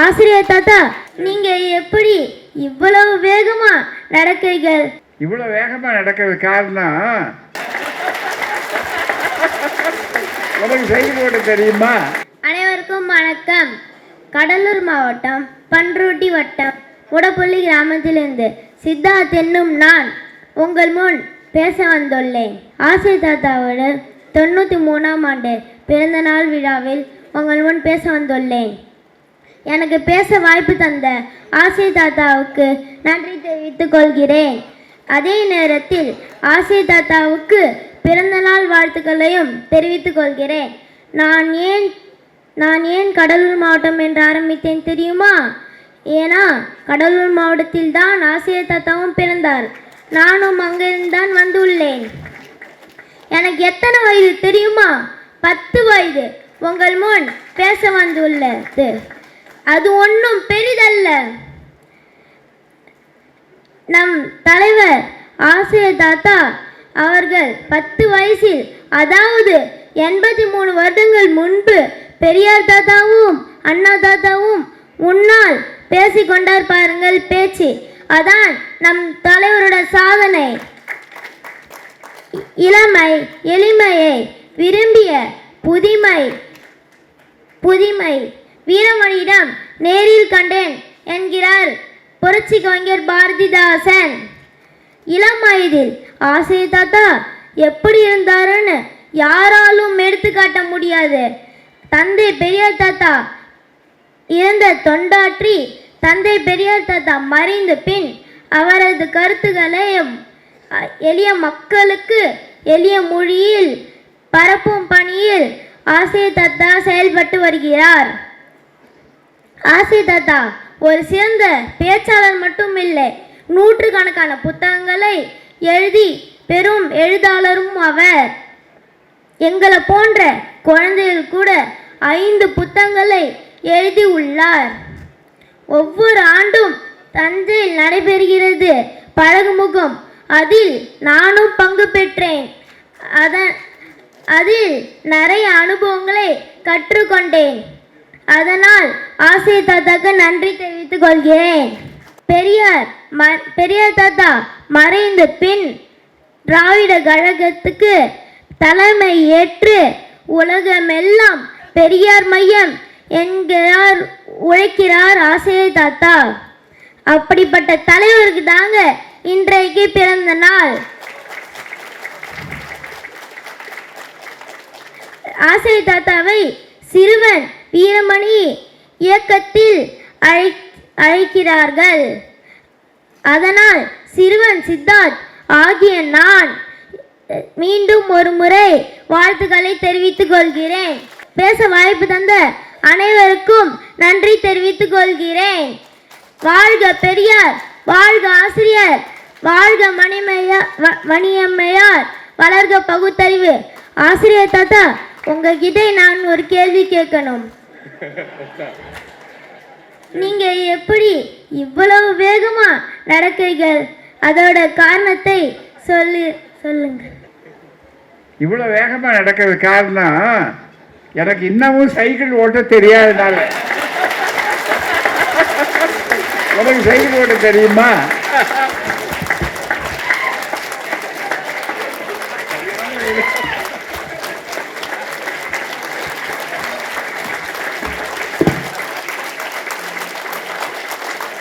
ஆசிரியர் தாத்தா நீங்க எப்படி இவ்வளவு வேகமா நடக்கிறீர்கள்? இவ்வளோ வேகமாக நடக்கிறது காரணம் உனக்கு தெரியுமா? அனைவருக்கும் வணக்கம். கடலூர் மாவட்டம் பன்ருட்டி வட்டம் உடப்பள்ளி கிராமத்திலிருந்து சித்தார்த் என்னும் நான் உங்கள் முன் பேச வந்துள்ளேன். ஆசை தாத்தாவோட தொண்ணூற்றி மூணாம் ஆண்டு பிறந்தநாள் விழாவில் உங்கள் முன் பேச வந்துள்ளேன். எனக்கு பேச வாய்ப்பு தந்த ஆசை தாத்தாவுக்கு நன்றி தெரிவித்துக் கொள்கிறேன். அதே நேரத்தில் ஆசை தாத்தாவுக்கு பிறந்தநாள் வாழ்த்துக்களையும் தெரிவித்துக் கொள்கிறேன். நான் ஏன் நான் ஏன் கடலூர் மாவட்டம் என்று ஆரம்பித்தேன் தெரியுமா? ஏன்னா கடலூர் மாவட்டத்தில் தான் ஆசிய தாத்தாவும் பிறந்தார். நானும் அங்கிருந்தான் வந்துள்ளேன். எனக்கு எத்தனை வயது தெரியுமா? பத்து வயது. உங்கள் முன் பேச வந்துள்ளது. அது ஒன்றும் பெரிதல்ல. நம் தலைவர் ஆசிரியர் தாத்தா அவர்கள் பத்து வயசில் அதாவது எண்பத்தி மூணு வருடங்கள் முன்பு பெரியார் தாத்தாவும் அண்ணா தாத்தாவும் முன்னால் பேசிக்கொண்டார் பாருங்கள் பேச்சு. அதான் நம் தலைவரோட சாதனை. இளமை எளிமையை விரும்பிய புதுமை புதிமை வீரமணியிடம் நேரில் கண்டேன் என்கிறார் புரட்சி கவிஞர் பாரதிதாசன். இளம் வயதில் ஆசை தாத்தா எப்படி இருந்தாருன்னு யாராலும் எடுத்துக்காட்ட முடியாது. தந்தை பெரியார் தாத்தா இறந்த தொண்டாற்றி தந்தை பெரியார் தாத்தா மறைந்த பின் அவரது கருத்துக்களையும் எளிய மக்களுக்கு எளிய மொழியில் பரப்பும் பணியில் ஆசை தாத்தா செயல்பட்டு வருகிறார். ஆசை தாத்தா ஒரு சிறந்த பேச்சாளர் மட்டும் இல்லை நூற்றுக்கணக்கான புத்தகங்களை எழுதி பெரும் எழுதாளரும் அவர் எங்களை போன்ற குழந்தைகள் கூட ஐந்து புத்தகங்களை எழுதி உள்ளார். ஒவ்வொரு ஆண்டும் தஞ்சையில் நடைபெறுகிறது பழகுமுகம். அதில் நானும் பங்கு பெற்றேன். அதன் அதில் நிறைய அனுபவங்களை கற்றுக்கொண்டேன். அதனால் ஆசிரியர் தாத்தாக்கு நன்றி தெரிவித்துக் கொள்கிறேன். பெரியார் ம பெரியார் தாத்தா மறைந்த பின் திராவிட கழகத்துக்கு தலைமை ஏற்று உலகமெல்லாம் பெரியார் மையம் என்கிறார் உழைக்கிறார் ஆசையை தாத்தா. அப்படிப்பட்ட தலைவருக்கு தாங்க இன்றைக்கு பிறந்த நாள். ஆசிரியர் தாத்தாவை சிறுவன் வீரமணி இயக்கத்தில் அழை அழைக்கிறார்கள். அதனால் சிறுவன் சித்தார்த் ஆகிய நான் மீண்டும் ஒரு முறை வாழ்த்துக்களை தெரிவித்துக் கொள்கிறேன். பேச வாய்ப்பு தந்த அனைவருக்கும் நன்றி தெரிவித்துக் கொள்கிறேன். வாழ்க பெரியார் வாழ்க ஆசிரியர் வாழ்க மணிமையா வ- மணியம்மையார் வளர்க பகுத்தறிவு. ஆசிரியர் தாத்தா உங்ககிட்ட நான் ஒரு கேள்வி கேட்கணும். நீங்க எப்படி இவ்வளவு வேகமா நடக்கிறீர்கள்? அதோட காரணத்தை சொல்லு சொல்லுங்க. இவ்வளோ வேகமாக நடக்கிறது காரணம் எனக்கு இன்னமும் சைக்கிள் ஓட்ட தெரியாதனால. உனக்கு சைக்கிள் ஓட்ட தெரியுமா?